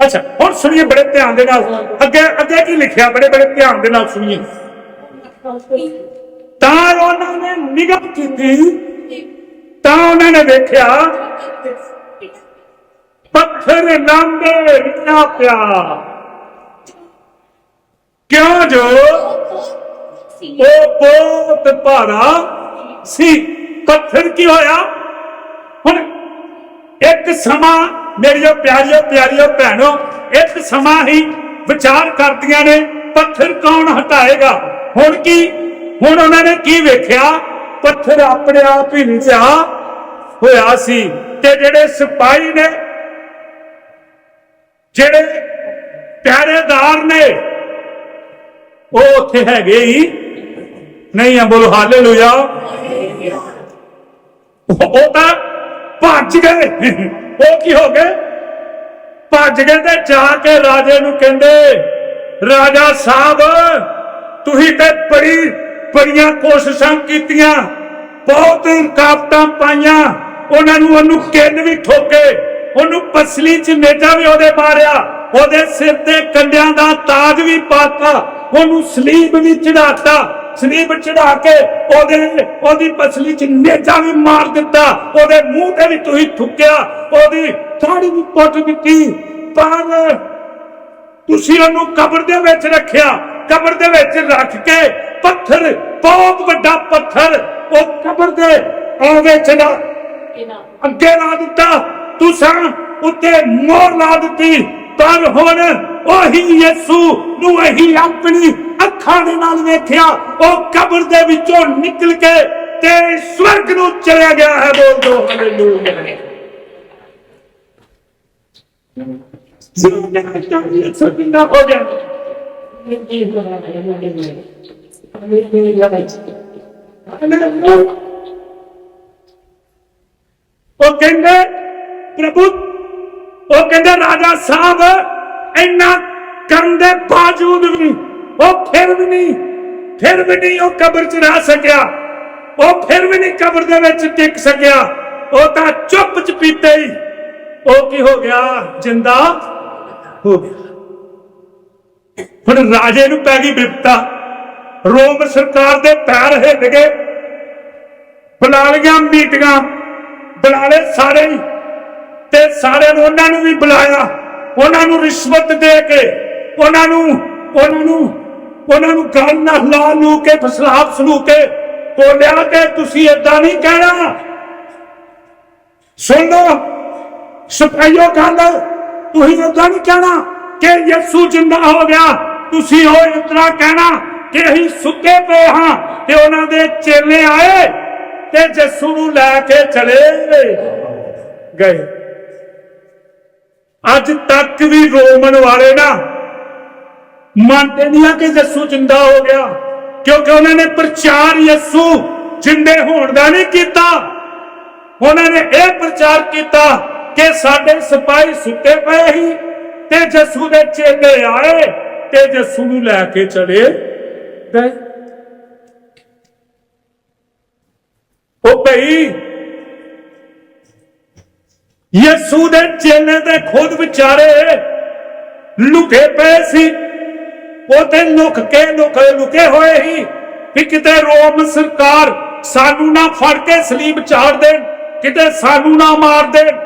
ਅੱਛਾ ਹੁਣ ਸੁਣੀਏ ਬੜੇ ਧਿਆਨ ਦੇ ਨਾਲ ਅੱਗੇ ਅੱਗੇ ਕੀ ਲਿਖਿਆ ਬੜੇ ਬੜੇ ਧਿਆਨ ਦੇ ਨਾਲ ਸੁਣੀਏ ਤਾਂ ਉਹਨਾਂ ਨੇ ਨਿਗਾਹ ਕੀਤੀ ਤਾਂ ਉਹਨਾਂ ਨੇ ਵੇਖਿਆ ਪੱਥਰ ਲਾਂਬੇ ਵਿਚਾ ਪਿਆ ਕਿਉਂ ਜੋ ਉਹ ਬਹੁਤ ਭਾਰਾ ਸੀ ਪੱਥਰ ਕੀ ਹੋਇਆ ਹੁਣ ਇੱਕ ਸਮਾਂ ਮੇਰੀਆਂ ਪਿਆਰੀਓ ਪਿਆਰੀਓ ਭੈਣੋ, ਇੱਕ ਸਮਾਂ ਹੀ ਵਿਚਾਰ ਕਰਦੀਆਂ ਨੇ, ਪੱਥਰ ਕੌਣ ਹਟਾਏਗਾ? ਹੁਣ ਕੀ? ਹੁਣ ਉਹਨਾਂ ਨੇ ਕੀ ਵੇਖਿਆ? ਪੱਥਰ ਆਪਣੇ ਆਪ ਹੀ ਨੀਚਾ ਹੋਇਆ ਸੀ ਤੇ ਜਿਹੜੇ ਸਿਪਾਹੀ ਨੇ, ਜਿਹੜੇ ਪਿਆਰੇਦਾਰ ਨੇ, ਉਹ ਉੱਥੇ ਹੈਗੇ ਹੀ ਨਹੀਂ ਆ, ਬੋਲੋ ਹਾਲੇਲੂਇਆ। ਉਹ ਤਾਂ ਭੱਜ ਗਏ। ਉਹ ਕੀ ਹੋ ਗਏ ਭੱਜ ਗਏ ਤੇ ਜਾ ਕੇ ਰਾਜੇ ਨੂੰ ਕਹਿੰਦੇ, ਰਾਜਾ ਸਾਹਿਬ, ਤੁਸੀਂ ਤੇ ਬੜੀ, ਬੜੀਆਂ ਕੋਸ਼ਿਸ਼ਾਂ ਕੀਤੀਆਂ, ਬਹੁਤ ਰੁਕਾਵਟਾਂ ਪਾਈਆਂ। ਉਹਨਾਂ ਨੂੰ ਉਹਨੂੰ ਕਿੰਨ ਵੀ ਠੋਕੇ, ਉਹਨੂੰ ਪਸਲੀ ਚ ਨੇਜਾ ਵੀ ਉਹਦੇ ਮਾਰਿਆ, ਉਹਦੇ ਸਿਰ ਤੇ ਕੰਡਿਆਂ ਦਾ ਤਾਜ ਵੀ ਪਾਤਾ, ਉਹਨੂੰ ਸਲੀਬ ਵੀ ਚੜਾਤਾ ਸਲੀਬ ਚੜਾ ਕੇ ਉਹਦੇ ਉਹਦੀ ਪਸਲੀ ਚ ਨੇਜਾ ਵੀ ਮਾਰ ਦਿੱਤਾ। ਉਹਦੇ ਮੂੰਹ ਤੇ ਵੀ ਤੁਸੀਂ ਥੁੱਕਿਆ ਉਹਦੀ ਦਾੜੀ ਵੀ ਪੁੱਟ ਦਿੱਤੀ। ਪਰ ਤੁਸੀਂ ਉਹਨੂੰ ਕਬਰ ਦੇ ਵਿੱਚ ਰੱਖਿਆ। ਕਬਰ ਦੇ ਵਿੱਚ ਰੱਖ ਕੇ ਪੱਥਰ ਬਹੁਤ ਵੱਡਾ ਪੱਥਰ ਉਹ ਕਬਰ ਦੇ ਆ ਵਿੱਚ ਨਾ ਅੱਗੇ ਲਾ ਦਿੱਤਾ। ਤੁਸਾਂ ਉੱਤੇ ਮੋਹਰ ਲਾ ਦਿੱਤੀ। ਪਰ ਹੁਣ ਉਹੀ ਯਿਸੂ ਨੂੰ ਅਹੀ ਆਪਣੀ ਅੱਖਾਂ ਦੇ ਨਾਲ ਵੇਖਿਆ, ਉਹ ਕਬਰ ਦੇ ਵਿੱਚੋਂ ਨਿਕਲ ਕੇ ਤੇ ਸਵਰਗ ਨੂੰ ਚਲਿਆ ਗਿਆ ਹੈ, ਬੋਲ ਦੋ ਹਾਲੇਲੂਇਆ ਸਭਿੰਦਾ ਹੋ ਗਿਆ? ਉਹ ਕਹਿੰਦੇ, ਪ੍ਰਭੂ, ਉਹ ਕਹਿੰਦੇ ਰਾਜਾ ਸਾਹਿਬ, ਇੰਨਾ ਕਰਨ ਦੇ ਬਾਵਜੂਦ ਵੀ ਉਹ ਫਿਰ ਵੀ ਨਹੀਂ, ਫਿਰ ਵੀ ਨਹੀਂ ਉਹ ਕਬਰ ਚ ਰਹਿ ਸਕਿਆ। ਉਹ ਫਿਰ ਵੀ ਨਹੀਂ ਕਬਰ ਦੇ ਵਿੱਚ ਟਿਕ ਸਕਿਆ। ਉਹ ਤਾਂ ਚੁੱਪ ਚਪੀਤੇ ਹੀ। ਉਹ ਕੀ ਹੋ ਗਿਆ? ਜਿੰਦਾ ਹੋ ਗਿਆ। ਹੁਣ ਰਾਜੇ ਨੂੰ ਪੈ ਗਈ ਬਿਪਤਾ। ਰੋਮ ਸਰਕਾਰ ਦੇ ਪੈਰ ਹਿੱਲ ਗਏ। ਬੁਲਾ ਲਈਆਂ ਮੀਟਿੰਗਾਂ। ਬੁਲਾ ਲਏ ਸਾਰੇ ਤੇ ਸਾਰਿਆਂ ਨੂੰ ਉਹਨਾਂ ਨੂੰ ਵੀ ਬੁਲਾਇਆ। ਉਹਨਾਂ ਨੂੰ ਰਿਸ਼ਵਤ ਦੇ ਕੇ, ਉਹਨਾਂ ਨੂੰ ਉਹਨਾਂ ਨੂੰ ਉਹਨਾਂ ਨੂੰ ਗੱਲ ਨਾ ਲਾ ਲੂ ਕੇ ਫਸਲਾਬ ਸਲੂ ਕੇ, ਬੋਲਿਆ ਤੇ ਤੁਸੀਂ ਏਦਾਂ ਨਹੀਂ ਕਹਿਣਾ। ਸੁਣ ਲਓ ਸਪਾਈਓ ਗੱਲ, ਤੁਸੀਂ ਏਦਾਂ ਨਹੀਂ ਕਹਿਣਾ ਕਿ ਯਿਸੂ ਜਿੰਦਾ ਹੋ ਗਿਆ, ਤੁਸੀਂ ਉਹ ਇਤਨਾ ਕਹਿਣਾ ਕਿ ਅਸੀਂ ਸੁੱਕੇ ਪਏ ਹਾਂ ਤੇ ਉਹਨਾਂ ਦੇ ਚੇਲੇ ਆਏ ਤੇ ਯਿਸੂ ਨੂੰ ਲੈ ਕੇ ਚਲੇ ਗਏ। ਅੱਜ ਤੱਕ ਵੀ ਰੋਮਨ ਵਾਲੇ ਨਾ ਮੰਨਦੇ ਨਹੀਂ ਆ ਕਿ ਯਿਸੂ ਜਿੰਦਾ ਹੋ ਗਿਆ। ਕਿਉਂਕਿ ਉਹਨਾਂ ਨੇ ਪ੍ਰਚਾਰ ਯਿਸੂ ਜਿੰਦੇ ਹੋਣ ਦਾ ਨਹੀਂ ਕੀਤਾ। ਉਹਨਾਂ ਨੇ ਇਹ ਪ੍ਰਚਾਰ ਕੀਤਾ ਕਿ ਸਾਡੇ ਸਿਪਾਹੀ ਸੁੱਤੇ ਪਏ ਸੀ ਤੇ ਯਿਸੂ ਦੇ ਚੇਲੇ ਆਏ ਤੇ ਯਿਸੂ ਨੂੰ ਲੈ ਕੇ ਚਲੇ। ਗਏ ਉਹ ਭਈ, ਯਿਸੂ ਦੇ ਚੇਲੇ ਤੇ ਖੁਦ ਵਿਚਾਰੇ ਲੁਕੇ ਪਏ ਸੀ। ਉਹ ਤੇ ਲੁਕ ਕੇ ਲੁਕੇ ਲੁਕੇ ਹੋਏ ਹੀ ਕਿ ਕਿਤੇ ਰੋਮ ਸਰਕਾਰ ਸਾਨੂੰ ਨਾ ਫੜ ਕੇ ਸਲੀਬ ਚਾੜ ਦੇਣ, ਕਿਤੇ ਸਾਨੂੰ ਨਾ ਮਾਰ ਦੇਣ।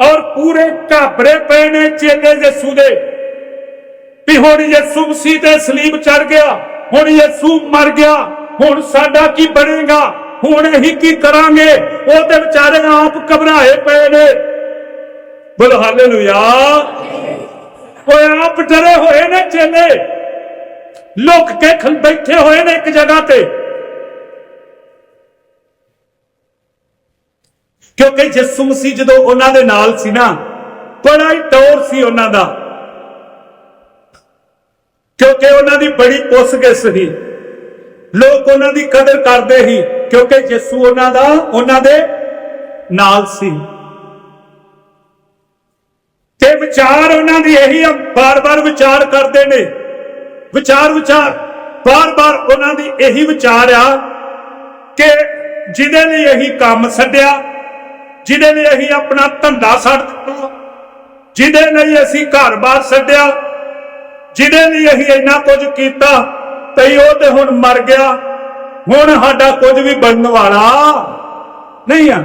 ਔਰ ਪੂਰੇ ਘਾਬਰੇ ਪਏ ਨੇ ਚੇਲੇ ਯਿਸੂ ਦੇ ਵੀ ਹੁਣ ਯਿਸੂ ਮਸੀਹ ਤੇ ਸਲੀਬ ਚੜ ਗਿਆ, ਹੁਣ ਯਿਸੂ ਮਰ ਗਿਆ, ਹੁਣ ਸਾਡਾ ਕੀ ਬਣੇਗਾ, ਹੁਣ ਅਸੀਂ ਕੀ ਕਰਾਂਗੇ? ਉਹ ਤੇ ਵਿਚਾਰੇ ਆਪ ਘਬਰਾਏ ਪਏ ਨੇ। ਬੋਲ, ਹਾਲੇਲੂਇਆ। ਓਏ ਆਪ ਡਰੇ ਹੋਏ ਨੇ ਚੇਲੇ। ਲੁਕ ਕੇ ਬੈਠੇ ਹੋਏ ਨੇ ਇੱਕ ਜਗ੍ਹਾ ਤੇ। ਕਿਉਂਕਿ ਯਿਸੂ ਮਸੀਹ ਜਦੋਂ ਉਹਨਾਂ ਦੇ ਨਾਲ ਸੀ ਨਾ, ਬੜਾ ਹੀ ਟੌਰ ਸੀ ਉਹਨਾਂ ਦਾ। ਕਿਉਂਕਿ ਉਹਨਾਂ ਦੀ ਬੜੀ ਪੁੱਛਗਿੱਛ ਸੀ ਲੋਕ ਉਹਨਾਂ ਦੀ ਕਦਰ ਕਰਦੇ ਸੀ, ਕਿਉਂਕਿ ਯਿਸੂ ਉਹਨਾਂ ਦਾ, ਉਹਨਾਂ ਦੇ ਨਾਲ ਸੀ। ਤੇ ਵਿਚਾਰ ਉਹਨਾਂ ਦੀ ਇਹੀ ਆ, ਬਾਰ-ਬਾਰ ਵਿਚਾਰ ਕਰਦੇ ਨੇ। ਵਿਚਾਰ ਵਿਚਾਰ। ਬਾਰ-ਬਾਰ ਉਹਨਾਂ ਦੀ ਇਹੀ ਵਿਚਾਰ ਆ ਕਿ ਜਿਹਦੇ ਲਈ ਇਹੀ ਕੰਮ ਛੱਡਿਆ, ਜਿਹਦੇ ਲਈ ਅਸੀਂ ਆਪਣਾ ਧੰਦਾ ਛੱਡ ਦਿੱਤਾ, ਜਿਹਦੇ ਲਈ ਅਸੀਂ ਘਰ-ਬਾਰ ਛੱਡਿਆ, ਜਿਹਦੇ ਲਈ ਅਸੀਂ ਇੰਨਾ ਕੁਝ ਕੀਤਾ ਤੇ ਉਹ ਤੇ ਹੁਣ ਮਰ ਗਿਆ, ਹੁਣ ਸਾਡਾ ਕੁਝ ਵੀ ਬਣਨ ਵਾਲਾ ਨਹੀਂ ਆ।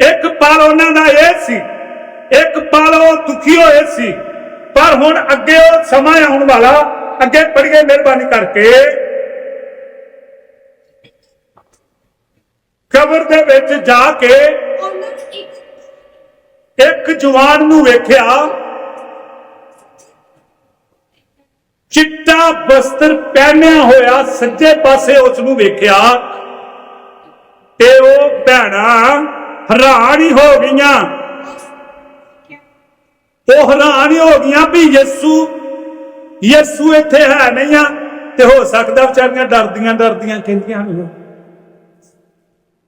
ਇੱਕ ਪਲ ਉਹਨਾਂ ਦਾ ਇਹ ਸੀ, ਇੱਕ ਪਲ ਉਹ ਦੁਖੀ ਹੋਏ ਸੀ। ਪਰ ਹੁਣ ਅੱਗੇ ਉਹ ਸਮਾਂ ਆਉਣ ਵਾਲਾ ਅੱਗੇ ਪੜੀਏ ਮਿਹਰਬਾਨੀ ਕਰਕੇ ਕਬਰ ਦੇ ਵਿੱਚ ਜਾ ਕੇ ਇੱਕ ਜਵਾਨ ਨੂੰ ਵੇਖਿਆ। ਚਿੱਟਾ ਬਸਤਰ ਪਹਿਨਿਆ ਹੋਇਆ ਸੱਜੇ ਪਾਸੇ ਉਸ ਨੂੰ ਵੇਖਿਆ ਤੇ ਉਹ ਭੈਣਾਂ ਹੈਰਾਨ ਹੀ ਹੋ ਗਈਆਂ। ਉਹ ਹੈਰਾਨ ਹੋ ਗਈਆਂ ਵੀ ਯਿਸੂ ਯਿਸੂ ਇੱਥੇ ਹੈ ਨਹੀਂ ਆ, ਤੇ ਹੋ ਸਕਦਾ ਵਿਚਾਰੀਆਂ ਡਰਦੀਆਂ ਡਰਦੀਆਂ ਕਹਿੰਦੀਆਂ ਨੇ।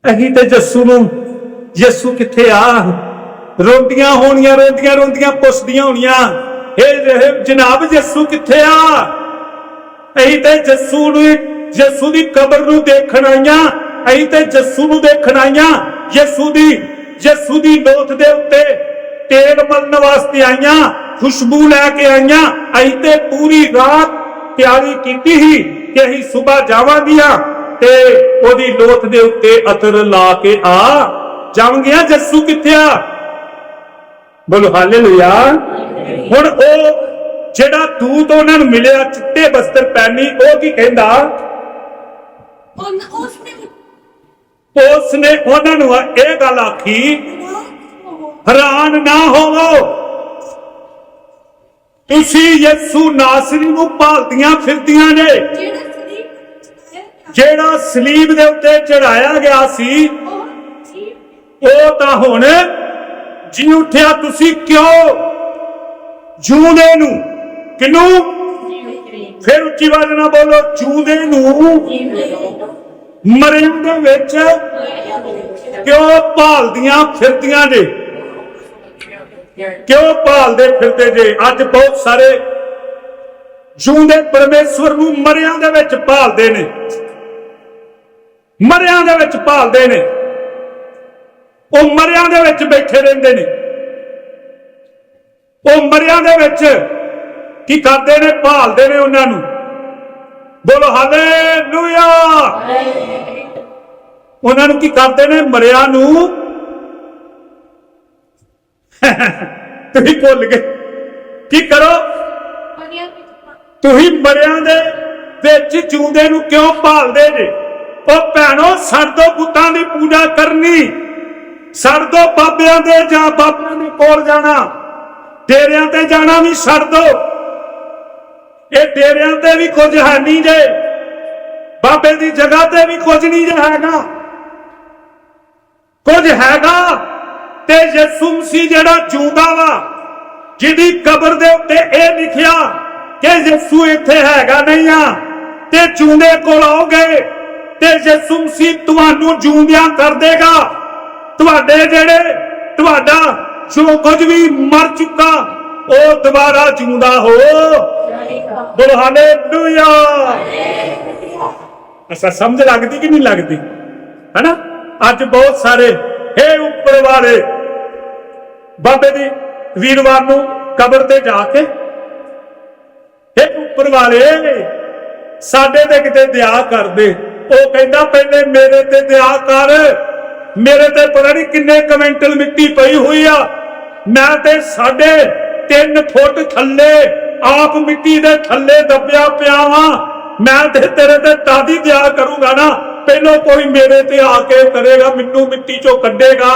ਅਸੀਂ ਤੇ ਯਿਸੂ ਨੂੰ, ਯਿਸੂ ਕਿੱਥੇ ਆ? ਰੋਂਦੀਆਂ ਹੋਣੀਆਂ, ਰੋਂਦੀਆਂ ਰੋਂਦੀਆਂ, ਪੁੱਛਦੀਆਂ ਹੋਣੀਆਂ ਇਹ ਜਨਾਬ ਯਿਸੂ ਕਿੱਥੇ ਆ? ਅਸੀਂ ਤੇ ਯਿਸੂ ਨੂੰ, ਯਿਸੂ ਦੀ ਕਬਰ ਨੂੰ ਦੇਖਣ ਆਈਆਂ, ਅਸੀਂ ਤੇ ਯਿਸੂ ਨੂੰ ਦੇਖਣ ਆਈਆਂ, ਯਿਸੂ ਦੀ ਯਿਸੂ ਦੀ ਲੋਥ ਦੇ ਉੱਤੇ ਤੇਲ ਮਲਣ ਵਾਸਤੇ ਆਈਆਂ ਖੁਸ਼ਬੂ ਲੈ ਕੇ ਆਈਆਂ ਅਸੀਂ ਤੇ ਪੂਰੀ ਰਾਤ ਤਿਆਰੀ ਕੀਤੀ ਸੀ ਕਿ ਅਸੀਂ ਸਵੇਰ ਜਾਵਾਂਗੀਆਂ ਤੇ ਉਹਦੀ ਲੋਥ ਦੇ ਉੱਤੇ ਅਤਰ ਲਾ ਕੇ ਆ ਜਾਵਾਂਗੀਆਂ। ਯਿਸੂ ਕਿੱਥੇ ਆ? ਬੋਲੋ ਹਾਲੇਲੂਇਆ। ਹੁਣ ਉਹ ਜਿਹੜਾ ਦੂਤ ਉਹਨਾਂ ਨੂੰ ਮਿਲਿਆ ਚਿੱਟੇ ਬਸਤਰ ਪਹਿਨੀ ਉਹ ਕੀ ਕਹਿੰਦਾ? ਉਸਨੇ ਉਹਨਾਂ ਨੂੰ ਇਹ ਗੱਲ ਆਖੀ ਹੈਰਾਨ ਨਾ ਹੋਵੋ। ਤੁਸੀਂ ਯਿਸੂ ਨਾਸਰੀ ਨੂੰ ਭਾਲਦੀਆਂ ਫਿਰਦੀਆਂ ਨੇ। ਜਿਹੜਾ ਸਲੀਬ ਦੇ ਉੱਤੇ ਚੜਾਇਆ ਗਿਆ ਸੀ ਉਹ ਤਾਂ ਹੁਣ ਜੀ ਉੱਠਿਆ ਤੁਸੀਂ ਕਿਉਂ? ਜੂਦੇ ਨੂੰ। ਕਿਨੂੰ? ਫਿਰ ਉੱਚੀ ਆਵਾਜ਼ ਨਾਲ ਬੋਲੋ ਜੂਦੇ ਨੂੰ। ਮਰਿਆਂ ਦੇ ਵਿੱਚ। ਕਿਉਂ ਭਾਲਦੀਆਂ ਫਿਰਦੀਆਂ ਨੇ? ਕਿਉਂ ਭਾਲਦੇ ਫਿਰਦੇ ਜੇ? ਅੱਜ ਬਹੁਤ ਸਾਰੇ ਜੂਦੇ ਪਰਮੇਸ਼ਵਰ ਨੂੰ ਮਰਿਆਂ ਦੇ ਵਿੱਚ ਭਾਲਦੇ ਨੇ। ਮਰਿਆਂ ਦੇ ਵਿੱਚ ਭਾਲਦੇ ਨੇ। ਉਹ ਮਰਿਆਂ ਦੇ ਵਿੱਚ ਬੈਠੇ ਰਹਿੰਦੇ ਨੇ। ਉਹ ਮਰਿਆਂ ਦੇ ਵਿੱਚ ਕੀ ਕਰਦੇ ਨੇ? ਭਾਲਦੇ ਨੇ ਉਹਨਾਂ ਨੂੰ। ਬੋਲੋ ਹਾਲੇਲੂਇਆ। ਉਹਨਾਂ ਨੂੰ ਕੀ ਕਰਦੇ ਨੇ? ਮਰਿਆਂ ਨੂੰ ਤੁਸੀਂ ਭੁੱਲ ਗਏ। ਕੀ ਕਰੋ? ਤੁਸੀਂ ਮਰਿਆਂ ਦੇ ਵਿੱਚ ਜਿਉਂਦੇ ਨੂੰ ਕਿਉਂ ਭਾਲਦੇ ਜੇ? ਉਹ ਭੈਣੋ ਸਰਦੋ ਪੁੱਤਾਂ ਦੀ ਪੂਜਾ ਕਰਨੀ। ਸਰਦੋ ਬਾਬਿਆਂ ਦੇ ਜਾਂ ਬਾਬਿਆਂ ਦੇ ਕੋਲ ਜਾਣਾ। ਡੇਰਿਆਂ ਤੇ ਜਾਣਾ ਵੀ ਛੱਡ ਇਹ ਡੇਰਿਆਂ ਤੇ ਵੀ ਕੁਝ ਹੈ ਨਹੀਂ ਜੇ। ਬਾਬੇ ਦੀ ਜਗ੍ਹਾ ਤੇ ਵੀ ਕੁਝ ਨਹੀਂ ਜੇ ਹੈਗਾ। ਕੁਝ ਹੈਗਾ। ਤੇ ਯਿਸੂ ਸੀ ਜਿਹੜਾ ਜਿਉਂਦਾ ਵਾ, ਜਿਹਦੀ ਕਬਰ ਦੇ ਉੱਤੇ ਇਹ ਲਿਖਿਆ ਕਿ ਯਿਸੂ ਇੱਥੇ ਹੈਗਾ ਨਹੀਂ ਆ, ਤੇ ਜਿਉਂਦੇ ਕੋਲ ਆਓਗੇ, ਤੇ ਯਿਸੂ ਮਸੀਹ ਤੁਹਾਨੂੰ ਜਿਉਂਦਿਆਂ ਕਰ ਦੇਗਾ, ਤੁਹਾਡੇ ਜਿਹੜੇ, ਤੁਹਾਡਾ ਜੋ ਕੁਝ ਵੀ ਮਰ ਚੁੱਕਾ, ਉਹ ਦੁਬਾਰਾ ਜਿਉਂਦਾ ਹੋ। ਬੋਲ ਹਾਲੇਲੂਇਆ। ਅਸਾਂ ਸਮਝ ਲੱਗਦੀ ਕਿ ਨਹੀਂ ਲੱਗਦੀ? ਹੈਨਾ? ਅੱਜ ਬਹੁਤ ਸਾਰੇ ਹੇ ਉੱਪਰ ਵਾਲੇ ਬਾਬੇ ਦੀ ਵੀਰਵਾਰ ਨੂੰ ਕਬਰ ਤੇ ਜਾ ਕੇ ਇਹ ਉੱਪਰ ਵਾਲੇ, ਸਾਡੇ ਤੇ ਕਿਤੇ ਦਇਆ ਕਰਦੇ ਉਹ ਕਹਿੰਦਾ, ਪਹਿਲੇ ਮੇਰੇ ਤੇ ਦਇਆ ਕਰ। ਮੇਰੇ ਤੇ ਪਤਾ ਨਹੀਂ ਕਿੰਨੇ ਕਮੈਂਟਲ ਮਿੱਟੀ ਪਈ ਹੋਈ ਆ। ਮੈਂ ਤੇ ਸਾਡੇ 3 ਫੁੱਟ ਥੱਲੇ, ਆਪ ਮਿੱਟੀ ਦੇ ਥੱਲੇ ਦੱਬਿਆ ਪਿਆ ਵਾਂ। ਮੈਂ ਤੇ ਤੇਰੇ ਤੇ ਤਾਦੀ ਦਿਆ ਕਰੂੰਗਾ ਨਾ। ਪਹਿਲੋਂ ਕੋਈ ਮੇਰੇ ਤੇ ਆ ਕੇ ਕਰੇਗਾ, ਮੈਨੂੰ ਮਿੱਟੀ ਚੋਂ ਕੱਢੇਗਾ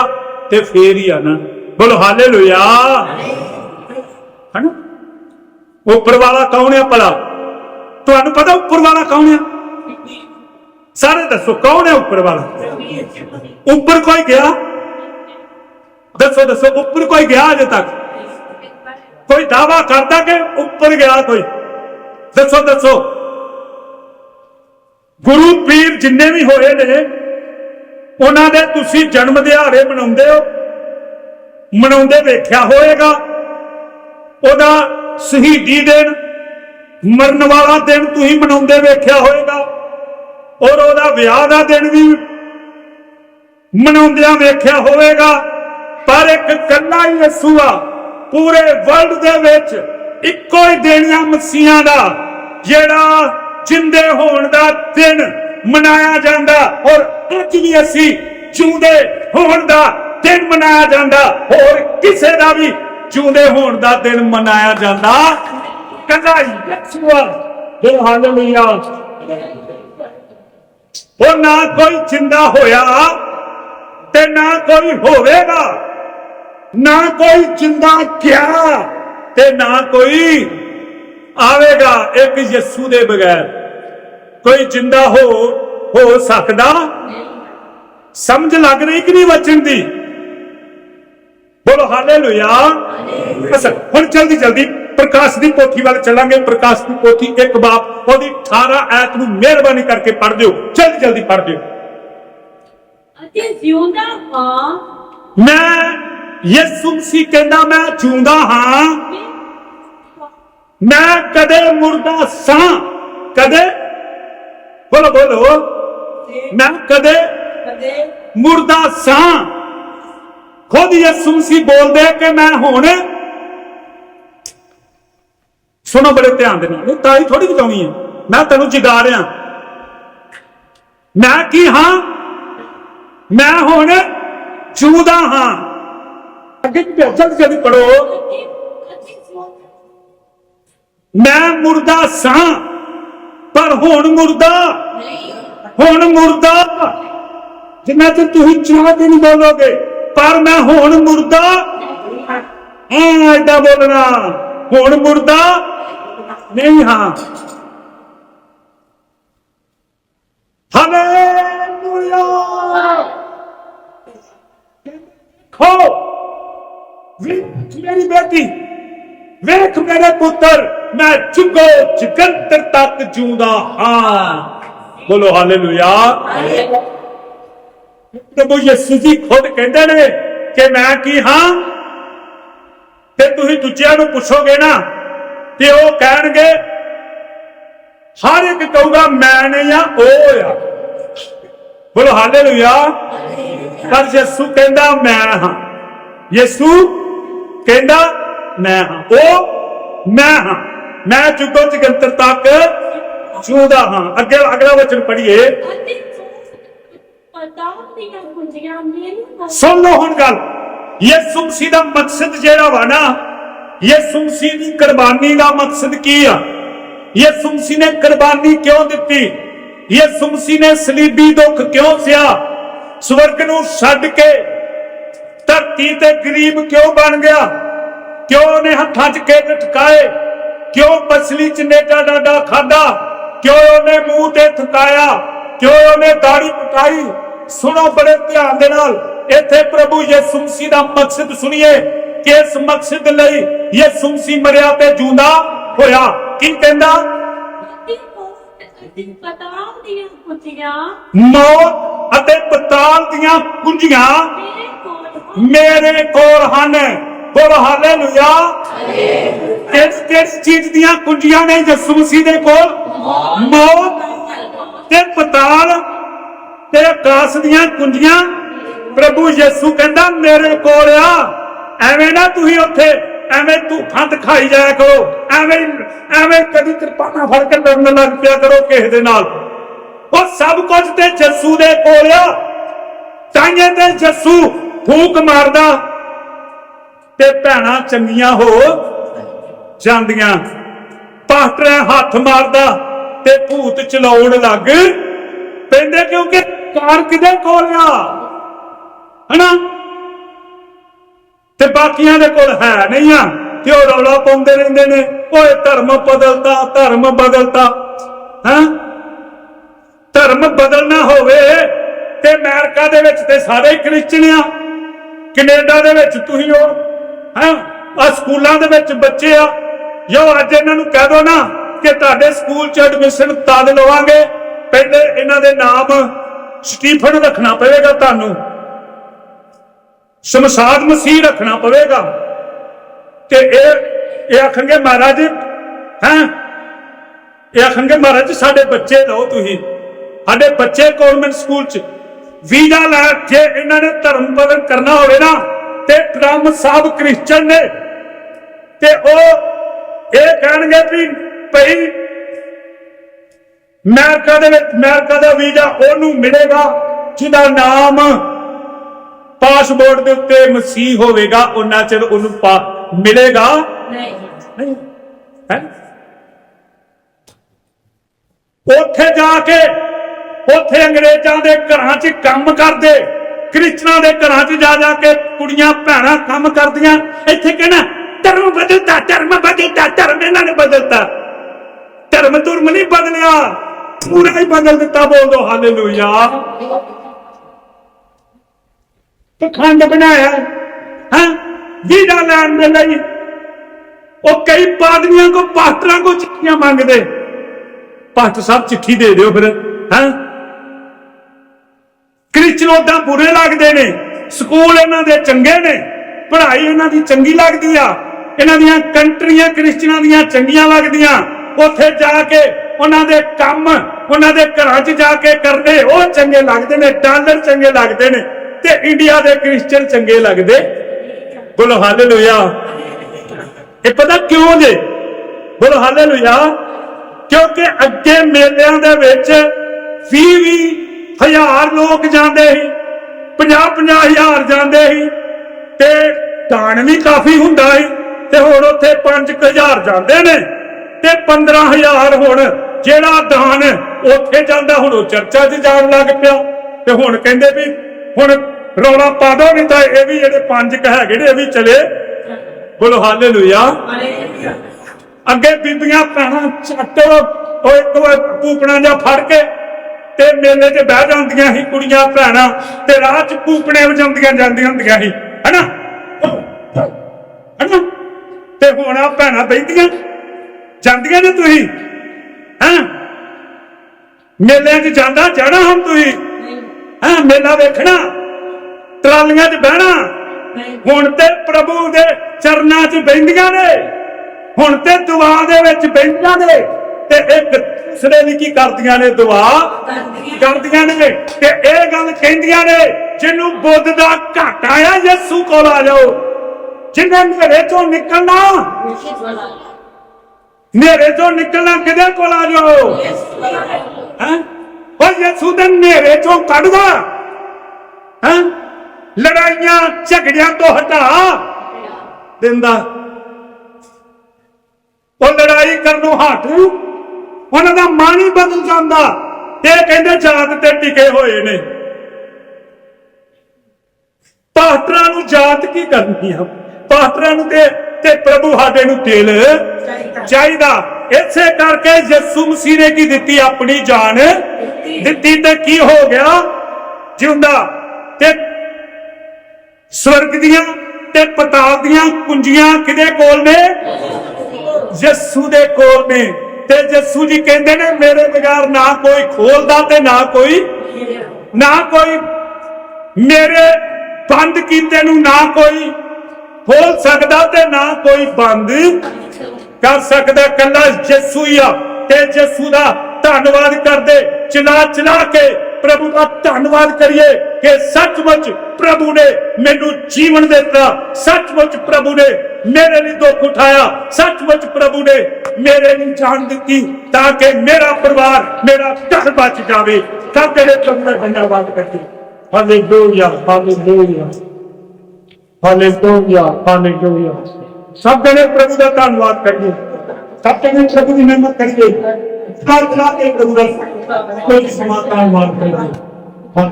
ਤੇ ਫੇਰ ਹੀ ਆ ਨਾ। ਬੋਲੋ ਹਾਲੇਲੂਇਆ। ਹਨਾ? ਉੱਪਰ ਵਾਲਾ ਕੌਣ ਹੈ ਭਲਾ? ਤੁਹਾਨੂੰ ਪਤਾ ਉੱਪਰ ਵਾਲਾ ਕੌਣ ਹੈ ਸਾਰੇ ਦੱਸੋ, ਕੌਣ ਹੈ ਉੱਪਰ ਵਾਲਾ? ਉੱਪਰ ਕੋਈ ਗਿਆ? ਦੱਸੋ ਦੱਸੋ, ਉੱਪਰ ਕੋਈ ਗਿਆ ਅਜੇ ਤੱਕ? ਕੋਈ ਦਾਵਾ ਕਰਦਾ ਕਿ ਉੱਪਰ ਗਿਆ ਕੋਈ? ਦੱਸੋ ਦੱਸੋ। ਗੁਰੂ ਪੀਰ ਜਿੰਨੇ ਵੀ ਹੋਏ ਨੇ, ਉਹਨਾਂ ਦੇ ਤੁਸੀਂ ਜਨਮ ਦਿਹਾੜੇ ਮਨਾਉਂਦੇ ਹੋ। ਮਨਾਉਂਦੇ ਵੇਖਿਆ ਹੋਏਗਾ। ਉਹਦਾ ਸ਼ਹੀਦੀ ਦਿਨ, ਮਰਨ ਵਾਲਾ ਦਿਨ ਤੁਸੀਂ ਮਨਾਉਂਦੇ ਵੇਖਿਆ ਹੋਏਗਾ। ਔਰ ਉਹਦਾ ਵਿਆਹ ਦਾ ਦਿਨ ਵੀ ਮਨਾਉਂਦਿਆਂ ਵੇਖਿਆ ਹੋਵੇਗਾ। ਪਰ ਇੱਕ ਕੱਲਾ ਹੀ ਯਿਸੂ ਪੂਰੇ ਵਰਲਡ ਦੇ ਵਿੱਚ ਇੱਕੋ ਹੀ ਦਿਨ ਆ ਮਸੀਹਾਂ ਦਾ, ਜਿਹੜਾ ਜਿੰਦੇ ਹੋਣ ਦਾ ਦਿਨ ਮਨਾਇਆ ਜਾਂਦਾ। ਔਰ ਅੱਜ ਵੀ ਅਸੀਂ ਜਿਉਂਦੇ ਹੋਣ ਦਾ ਦਿਨ ਮਨਾਇਆ ਜਾਂਦਾ, ਹੋਰ ਕਿਸੇ ਦਾ ਵੀ ਜਿਉਂਦੇ ਹੋਣ ਦਾ ਦਿਨ ਮਨਾਇਆ ਜਾਂਦਾ। ਕਹਿੰਦਾ ਯਿਸੂਆ ਦੇ ਹਾਲੇਲੂਇਆ ਉਹ ਨਾ ਕੋਈ ਜਿੰਦਾ ਹੋਇਆ ਤੇ ਨਾ ਕੋਈ ਹੋਵੇਗਾ। ਨਾ ਕੋਈ ਜਿੰਦਾ ਗਿਆ ਤੇ ਨਾ ਕੋਈ ਆਵੇਗਾ, ਇੱਕ ਯਿਸੂ ਦੇ ਬਗੈਰ। ਕੋਈ ਜਿੰਦਾ ਹੋ ਹੋ ਸਕਦਾ। ਸਮਝ ਲੱਗ ਰਹੀ ਕਿ ਨਹੀਂ ਵਚਨ ਦੀ? ਬੋਲੋ ਹਾਲੇਲੂਇਆ। ਬਸ ਹੁਣ ਜਲਦੀ ਜਲਦੀ ਪ੍ਰਕਾਸ਼ ਦੀ ਪੋਥੀ ਵੱਲ ਚੱਲਾਂਗੇ। ਪ੍ਰਕਾਸ਼ ਦੀ ਪੋਥੀ ਇੱਕ ਬਾਪ ਉਹਦੀ 18 ਐਤ ਨੂੰ ਮਿਹਰਬਾਨੀ ਕਰਕੇ ਪੜ੍ਹ ਦਿਓ। ਜਲਦੀ ਜਲਦੀ ਪੜ੍ਹ ਦਿਓ। ਅਤੇ ਜਿਉਂਦਾ ਹਾਂ। ਮੈਂ ਯਿਸੂ ਮਸੀਹ ਕਹਿੰਦਾ ਮੈਂ ਜਿਉਂਦਾ ਹਾਂ। ਮੈਂ ਕਦੇ ਮੁਰਦਾ ਸਾਂ। ਕਦੇ? ਬੋਲੋ ਬੋਲੋ। ਮੈਂ ਕਦੇ ਕਦੇ ਮੁਰਦਾ ਸਾਂ। ਖੁਦ ਯਿਸੂ ਮਸੀਹ ਬੋਲਦੇ ਕਿ ਮੈਂ ਹੁਣ ਸੁਣੋ ਬੜੇ ਧਿਆਨ ਦੇ ਨਾਲ। ਇਹ ਤਾਈ ਥੋੜੀ ਬਚਾਉਣੀ ਹੈ। ਮੈਂ ਤੈਨੂੰ ਜਗਾ ਰਿਹਾ। ਮੈਂ ਕੀ ਹਾਂ? ਮੈਂ ਹੁਣ ਚੂਦਾ ਹਾਂ। ਅੱਗੇ ਕੀ ਜਲਦੀ ਜਲਦੀ ਪੜੋ ਮੈਂ ਮੁਰਦਾ ਸਾਂ, ਪਰ ਹੁਣ ਮੁਰਦਾ। ਹੁਣ ਮੁਰਦਾ। ਜਿੰਨਾ ਚਿਰ ਤੁਸੀਂ ਚਾਹ ਤੇ ਨਹੀਂ ਬੋਲੋਗੇ। ਪਰ ਮੈਂ ਹੁਣ ਮੁਰਦਾ। ਐ ਐਡਾ ਬੋਲਣਾ। ਹੁਣ ਮੁਰਦਾ? ਨਹੀਂ, ਹਾਂ। ਹਾਲੇਲੂਇਆ ਖੋ ਵੇਖ ਮੇਰੀ ਬੇਟੀ, ਵੇਖ ਮੇਰੇ ਪੁੱਤਰ, ਮੈਂ ਚੁਗੋ ਚਿਕੰਤਰ ਤੱਕ ਜਿਉਂਦਾ ਹਾਂ। ਬੋਲੋ ਹਾਲੇਲੂਇਆ ਪ੍ਰਭੂ ਯਿਸੂ ਜੀ ਖੁਦ ਕਹਿੰਦੇ ਨੇ ਕਿ ਮੈਂ ਕੀ ਹਾਂ? ਤੇ ਤੁਸੀਂ ਦੂਜਿਆਂ ਨੂੰ ਪੁੱਛੋਗੇ ਨਾ, ਤੇ ਉਹ ਕਹਿਣਗੇ, ਹਰ ਇੱਕ ਕਹੂਗਾ, ਮੈਂ ਨਹੀਂ ਆ ਉਹ ਆ। ਬੋਲੋ, ਹਾਲੇਲੂਇਆ। ਪਰ ਯਿਸੂ ਕਹਿੰਦਾ, ਮੈਂ ਹਾਂ। ਯਿਸੂ ਕਹਿੰਦਾ, ਮੈਂ ਹਾਂ। ਉਹ, ਮੈਂ ਹਾਂ। ਮੈਂ ਜੁਗੋ ਜਗੰਤਰ ਤੱਕ ਜਿਉਂਦਾ ਹਾਂ। ਅੱਗੇ, ਅਗਲਾ ਵਚਨ ਪੜ੍ਹੀਏ। ਪਤਾ ਸੁਣ ਲਓ ਹੁਣ ਗੱਲ। ਯਿਸੂ ਦਾ ਮਕਸਦ ਜਿਹੜਾ ਵਾ ਨਾ, ਯਿਸੂ ਦੀ ਕੁਰਬਾਨੀ ਦਾ ਮਕਸਦ ਕੀ ਆ? ਯਿਸੂ ਨੇ ਕੁਰਬਾਨੀ ਕਿਉਂ ਦਿੱਤੀ? ਯਿਸੂ ਨੇ ਸਲੀਬੀ ਦੁੱਖ ਕਿਉਂ ਸਿਆ? ਸਵਰਗ ਨੂੰ ਛੱਡ ਕੇ ਧਰਤੀ ਤੇ ਗਰੀਬ ਕਿਉਂ ਬਣ ਗਿਆ? ਕਿਉਂ ਉਹਨੇ ਹੱਥਾਂ 'ਚ ਕੇ ਲਟਕਾਏ ਕਿਉਂ ਪਸਲੀ 'ਚ ਨੇਟਾ ਡਾਡਾ ਖਾਦਾ ਕਿਉਂ ਉਹਨੇ ਮੂੰਹ ਤੇ ਥਕਾਇਆ? ਕਿਉਂ ਉਹਨੇ ਦਾੜੀ ਪਟਾਈ ਸੁਣੋ ਬੜੇ ਧਿਆਨ ਦੇ ਨਾਲ। ਇੱਥੇ ਪ੍ਰਭੂ ਯਿਸੂ ਮਸੀਹ ਦਾ ਮਕਸਦ ਸੁਣੀਏ ਕਿ ਇਸ ਮਕਸਦ ਲਈ ਯਿਸੂ ਮਸੀਹ ਮਰਿਆ ਤੇ ਜਿਉਂਦਾ ਹੋਇਆ। ਕੀ ਕਹਿੰਦਾ? ਮੌਤ ਅਤੇ ਪਤਾਲ ਦੀਆਂ ਕੁੰਜੀਆਂ ਮੇਰੇ ਕੋਲ ਹਨ। ਮੇਰੇ ਕੋਲ ਹਨ। ਬੋਲ ਹਾਲੇਲੂਇਆ। ਕਿਸ ਕਿਸ ਚੀਜ਼ ਦੀਆਂ ਕੁੰਜੀਆਂ ਨੇ ਯਿਸੂ ਮਸੀਹ ਦੇ ਕੋਲ? ਮੌਤ। ਤੇ ਪਤਾਲ ਤੇ ਆਕਾਸ਼ ਦੀਆਂ ਕੁੰਜੀਆਂ ਪ੍ਰਭੂ ਯਿਸੂ ਕਹਿੰਦਾ, ਮੇਰੇ ਕੋਲ ਆ। ਐਵੇਂ ਨਾ ਤੁਸੀਂ ਉੱਥੇ ਐਵੇਂ ਧੂਫਾਂ ਦਿਖਾਈ ਜਾਇਆ ਕਰੋ। ਐਵੇਂ ਐਵੇਂ ਕਦੀ ਕਿਰਪਾਨਾ ਫੜ ਕੇ ਲੜਨ ਲੱਗ ਪਿਆ ਕਰੋ ਕਿਸੇ ਦੇ ਨਾਲ। ਉਹ ਸਭ ਕੁਝ ਤੇ ਯਿਸੂ ਦੇ ਕੋਲ ਆ। ਤਾਂਗੇ ਤੇ ਜੱਸੂ ਫੂਕ ਮਾਰਦਾ ਤੇ ਭੈਣਾਂ ਚੰਗੀਆਂ ਹੋ ਜਾਂਦੀਆਂ। ਪਾਸਟਰ ਹੱਥ ਮਾਰਦਾ ਤੇ ਭੂਤ ਚਲਾਉਣ ਲੱਗ ਪੈਂਦੇ ਕਿਉਂਕਿ ਕਾਰ ਕਿਦੇ ਕੋਲ ਆ। ਹਨਾ? ਤੇ ਬਾਕੀਆਂ ਦੇ ਕੋਲ ਹੈ ਨਹੀਂ ਆ। ਤੇ ਉਹ ਰੌਲਾ ਪਾਉਂਦੇ ਰਹਿੰਦੇ ਨੇ। ਓਏ, ਧਰਮ ਬਦਲਤਾ ਧਰਮ ਬਦਲਤਾ। ਹਾਂ? ਧਰਮ ਬਦਲਣਾ ਹੋਵੇ ਤੇ ਅਮਰੀਕਾ ਦੇ ਵਿੱਚ ਤੇ ਸਾਰੇ ਹੀ ਕ੍ਰਿਸਚਨ ਆ। ਕੈਨੇਡਾ ਦੇ ਵਿੱਚ ਤੁਸੀਂ ਹੋ। ਹਾਂ? ਆ ਸਕੂਲਾਂ ਦੇ ਵਿੱਚ ਬੱਚੇ ਆ। ਜੋ ਅੱਜ ਇਹਨਾਂ ਨੂੰ ਕਹਿ ਦੋ ਨਾ ਕਿ ਤੁਹਾਡੇ ਸਕੂਲ 'ਚ ਐਡਮਿਸ਼ਨ ਤਦ ਲਵਾਂਗੇ ਪਹਿਲੇ ਇਹਨਾਂ ਦੇ ਨਾਮ ਸਟੀਫਨ ਰੱਖਣਾ ਪਵੇਗਾ ਤੁਹਾਨੂੰ। ਸ਼ਮਸ਼ਾਦ ਮਸੀਹ ਰੱਖਣਾ ਪਵੇਗਾ। ਤੇ ਇਹ ਇਹ ਆਖਣਗੇ, ਮਹਾਰਾਜ, ਹੈਂ? ਇਹ ਆਖਣਗੇ, ਮਹਾਰਾਜ, ਸਾਡੇ ਬੱਚੇ ਲਓ ਤੁਸੀਂ। ਸਾਡੇ ਬੱਚੇ ਗਵਰਨਮੈਂਟ ਸਕੂਲ ਚ ਵੀਜ਼ਾ ਲੈ ਕੇ ਇਹਨਾਂ ਨੇ ਧਰਮ ਬਦਲ ਕਰਨਾ ਹੋਵੇ ਨਾ, ਤੇ ਟਰੰਪ ਸਾਹਿਬ ਕ੍ਰਿਸਚਨ ਨੇ। ਤੇ ਉਹ ਇਹ ਕਹਿਣਗੇ ਵੀ ਭਈ ਅਮਰੀਕਾ ਦੇ ਵਿੱਚ ਅਮਰੀਕਾ ਦਾ ਵੀਜ਼ਾ ਉਹਨੂੰ ਮਿਲੇਗਾ ਜਿਹਦਾ ਨਾਮ ਪਾਸਪੋਰਟ ਦੇ ਉੱਤੇ ਮਸੀਹ ਹੋਵੇਗਾ ਉਹਨਾਂ ਚਿਰ ਉਹਨੂੰ ਪਾ- ਮਿਲੇਗਾ। ਨਹੀਂ। ਨਹੀਂ। ਹੈ? ਉੱਥੇ ਜਾ ਕੇ ਉੱਥੇ ਅੰਗਰੇਜ਼ਾਂ ਦੇ ਘਰਾਂ 'ਚ ਕੰਮ ਕਰਦੇ ਕ੍ਰਿਸਚਨਾਂ ਦੇ ਘਰਾਂ 'ਚ ਜਾ ਜਾ ਕੇ ਕੁੜੀਆਂ ਭੈਣਾਂ ਕੰਮ ਕਰਦੀਆਂ ਇੱਥੇ ਕਹਿਣਾ ਧਰਮ ਬਦਲਤਾ ਧਰਮ ਬਦਲਤਾ ਧਰਮ ਇਹਨਾਂ ਨੇ ਬਦਲਤਾ। ਧਰਮ ਧੁਰਮ ਨਹੀਂ ਬਦਲਿਆ। ਪੂਰਾ ਹੀ ਬਦਲ ਦਿੱਤਾ, ਬੋਲ ਦੋ, ਹਾਲੇਲੂਇਆ। ਪਖੰਡ ਬਣਾਇਆ, ਹੈ? ਵੀਜ਼ਾ ਲੈਣ ਦੇ ਲਈ। ਉਹ ਕਈ ਪਾਦਰੀਆਂ ਕੋ, ਪਾਸਟਰਾਂ ਕੋ ਚਿੱਠੀਆਂ ਮੰਗਦੇ। ਪਾਸਟਰ ਸਾਹਿਬ ਚਿੱਠੀ ਦੇ ਦਿਓ ਫਿਰ, ਹੈ? ਕ੍ਰਿਸਚਨ ਉਦਾਂ ਬੁਰੇ ਲੱਗਦੇ ਨੇ, ਸਕੂਲ ਇਹਨਾਂ ਦੇ ਚੰਗੇ ਨੇ, ਪੜ੍ਹਾਈ ਇਹਨਾਂ ਦੀ ਚੰਗੀ ਲੱਗਦੀ ਆ। ਇਹਨਾਂ ਦੀਆਂ ਕੰਟਰੀਆਂ ਕ੍ਰਿਸਚਨਾਂ ਦੀਆਂ ਚੰਗੀਆਂ ਲੱਗਦੀਆਂ। ਉੱਥੇ ਜਾ ਕੇ ਉਹਨਾਂ ਦੇ ਕੰਮ, ਉਹਨਾਂ ਦੇ ਘਰਾਂ 'ਚ ਜਾ ਕੇ ਕਰਨੇ, ਉਹ ਚੰਗੇ ਲੱਗਦੇ ਨੇ, ਡਾਲਰ ਚੰਗੇ ਲੱਗਦੇ ਨੇ ਤੇ ਇੰਡੀਆ ਦੇ ਕ੍ਰਿਸਚਨ ਚੰਗੇ ਲੱਗਦੇ। ਬੋਲੋ ਹਾਲੇਲੂਇਆ। ਇਹ ਪਤਾ ਕਿਉਂ ਜੇ ਬੋਲੋ ਹਾਲੇਲੂਇਆ। ਕਿਉਂਕਿ ਅੱਗੇ ਮੇਲਿਆਂ ਦੇ ਵਿੱਚ 20 ਵੀਹ ਹਜ਼ਾਰ ਲੋਕ ਜਾਂਦੇ ਸੀ 50 50 ਹਜ਼ਾਰ ਜਾਂਦੇ ਸੀ ਤੇ ਦਾਨ ਵੀ ਕਾਫੀ ਹੁੰਦਾ ਸੀ ਤੇ ਹੁਣ ਉੱਥੇ 5000 ਜਾਂਦੇ ਨੇ। ਤੇ 15000 ਹੁਣ ਜਿਹੜਾ ਦਾਨ ਉੱਥੇ ਜਾਂਦਾ, ਹੁਣ ਉਹ ਚਰਚਾ 'ਚ ਜਾਣ ਲੱਗ ਪਿਆ। ਤੇ ਹੁਣ ਕਹਿੰਦੇ ਵੀ ਹੁਣ ਰੌਲਾ ਪਾ ਦੋ, ਨਹੀਂ ਤਾਂ ਇਹ ਵੀ ਜਿਹੜੇ ਪੰਜ ਕ ਹੈਗੇ ਨੇ, ਇਹ ਵੀ ਚਲੇ। ਬੋਲੋ ਹਾਲੇਲੂਇਆ। ਅੱਗੇ ਬੀਬੀਆਂ ਭੈਣਾਂ ਛੱਟ, ਉਹ ਇੱਕ ਉਹ ਪੂਪਣਾ ਜਾਂ ਫੜ ਕੇ ਤੇ ਮੇਲੇ 'ਚ ਬਹਿ ਜਾਂਦੀਆਂ ਸੀ ਕੁੜੀਆਂ ਭੈਣਾਂ ਤੇ ਰਾਹ 'ਚ ਪੂਪਣੇ ਵਜਾਉਂਦੀਆਂ ਜਾਂਦੀਆਂ ਹੁੰਦੀਆਂ ਸੀ। ਹਨਾ? ਹਨਾ? ਤੇ ਹੁਣ ਆ ਭੈਣਾਂ ਬੈਠੀਆਂ ਜਾਂਦੀਆਂ ਨੇ ਤੁਸੀਂ? ਹੈਂ? ਮੇਲਿਆਂ 'ਚ ਜਾਂਦਾ ਜਾਣਾ ਹੁਣ ਤੁਸੀਂ? ਹੈਂ ਮੇਲਾ ਵੇਖਣਾ? ਟਰਾਲੀਆਂ 'ਚ ਬਹਿਣਾ? ਹੁਣ ਤੇ ਪ੍ਰਭੂ ਦੇ ਚਰਨਾਂ 'ਚ ਬੈੰਦੀਆਂ ਨੇ। ਹੁਣ ਤੇ ਦੁਆ ਦੇ ਵਿੱਚ ਬੈੰਦੀਆਂ ਨੇ। ਤੇ ਇੱਕ ਦੂਸਰੇ ਦੀ ਕੀ ਕਰਦੀਆਂ ਨੇ ਦੁਆ? ਕਰਦੀਆਂ। ਨੇ। ਤੇ ਇਹ ਗੱਲ ਕਹਿੰਦੀਆਂ ਨੇ ਜਿਹਨੂੰ ਬੁੱਧ ਦਾ ਘਾਟਾ ਆ ਯਿਸੂ ਕੋਲ ਆ ਜਾਓ। ਜਿਹਨੇ ਹਨੇਰੇ ਚੋਂ ਨਿਕਲਣਾ। ਹਨੇਰੇ ਚੋਂ ਨਿਕਲਣਾ ਕਿਹਦੇ ਕੋਲ ਆ ਜਾਓ? ਹੈ? ਉਹ ਯਿਸੂ ਦੇ ਹਨੇਰੇ ਚੋਂ ਕੱਢਦਾ। ਹੈ? ਲੜਾਈਆਂ, ਝਗੜਿਆਂ ਤੋਂ ਹਟਾ ਦਿੰਦਾ। ਉਹ ਲੜਾਈ ਕਰਨੋਂ ਹਟ। ਉਹਨਾਂ ਦਾ ਮਨ ਹੀ ਬਦਲ ਜਾਂਦਾ। ਤੇ ਇਹ ਕਹਿੰਦੇ ਜਾਤ ਤੇ ਟਿਕੇ ਹੋਏ ਨੇ। ਪਾਸਟਰਾਂ ਨੂੰ ਜਾਤ ਕੀ ਕਰਨੀ ਆ? ਪਾਸਟਰਾਂ ਨੂੰ ਤੇ ਤੇ ਪ੍ਰਭੂ ਸਾਡੇ ਨੂੰ ਦਿਲ ਚਾਹੀਦਾ। ਇਸੇ ਕਰਕੇ ਯਿਸੂ ਮਸੀਹ ਨੇ ਕੀ ਦਿੱਤੀ? ਆਪਣੀ ਜਾਨ। ਦਿੱਤੀ। ਤੇ ਕੀ ਹੋ ਗਿਆ? ਜਿਉਂਦਾ ਤੇ ਸਵਰਗ ਦੀਆਂ ਤੇ ਪਤਾਲ ਦੀਆਂ ਕੁੰਜੀਆਂ ਕਿਹਦੇ ਕੋਲ ਨੇ? ਯਿਸੂ ਦੇ ਕੋਲ ਨੇ। ਤੇ ਯਿਸੂ ਜੀ ਕਹਿੰਦੇ ਨੇ ਮੇਰੇ ਬਗੈਰ ਨਾ ਕੋਈ ਖੋਲਦਾ ਤੇ ਨਾ ਕੋਈ ਨਾ ਕੋਈ ਮੇਰੇ ਬੰਦ ਕੀਤੇ ਨੂੰ ਨਾ ਕੋਈ ਖੋਲ ਸਕਦਾ ਤੇ ਨਾ ਕੋਈ ਬੰਦ ਕਰ ਸਕਦਾ ਕੱਲਾ ਯਿਸੂ ਹੀ ਆ ਤੇ ਯਿਸੂ ਦਾ ਧੰਨਵਾਦ ਕਰਦੇ, ਚਲਾ ਚਲਾ ਕੇ ਪ੍ਰਭੂ ਦਾ ਧੰਨਵਾਦ ਕਰੀਏ ਕਿ ਸੱਚਮੁੱਚ ਪ੍ਰਭੂ ਨੇ ਮੈਨੂੰ ਜੀਵਨ ਦਿੱਤਾ, ਸੱਚਮੁੱਚ ਪ੍ਰਭੂ ਨੇ ਮੇਰੇ ਲਈ ਦੁੱਖ ਉਠਾਇਆ, ਸੱਚਮੁੱਚ ਪ੍ਰਭੂ ਨੇ ਮੇਰੇ ਲਈ ਜਾਨ ਦਿੱਤੀ ਤਾਂ ਕਿ ਮੇਰਾ ਪਰਿਵਾਰ, ਮੇਰਾ ਘਰ ਬਚ ਜਾਵੇ। ਤਾਂ ਤੇਰੇ ਪ੍ਰਭੂ ਦਾ ਧੰਨਵਾਦ ਕਰਦੇ ਹਾਲੇਲੂਇਆ ਹਾਲੇਲੂਇਆ ਹਾਲੇਲੂਇਆ ਹਾਲੇਲੂਇਆ ਸਭ ਜਣੇ ਪ੍ਰਭੂ ਦਾ ਧੰਨਵਾਦ ਕਰੀਏ ਸਭ ਜਣੇ ਪ੍ਰਭੂ ਦੀ ਮਿਹਨਤ ਕਰੀਏ ਕਰ ਚਲਾ ਕੇ ਪ੍ਰਭੂ ਦਾ ਕੋਈ ਸਮਾਂ ਧੰਨਵਾਦ ਕਰੀਏ ਹਾਲੇ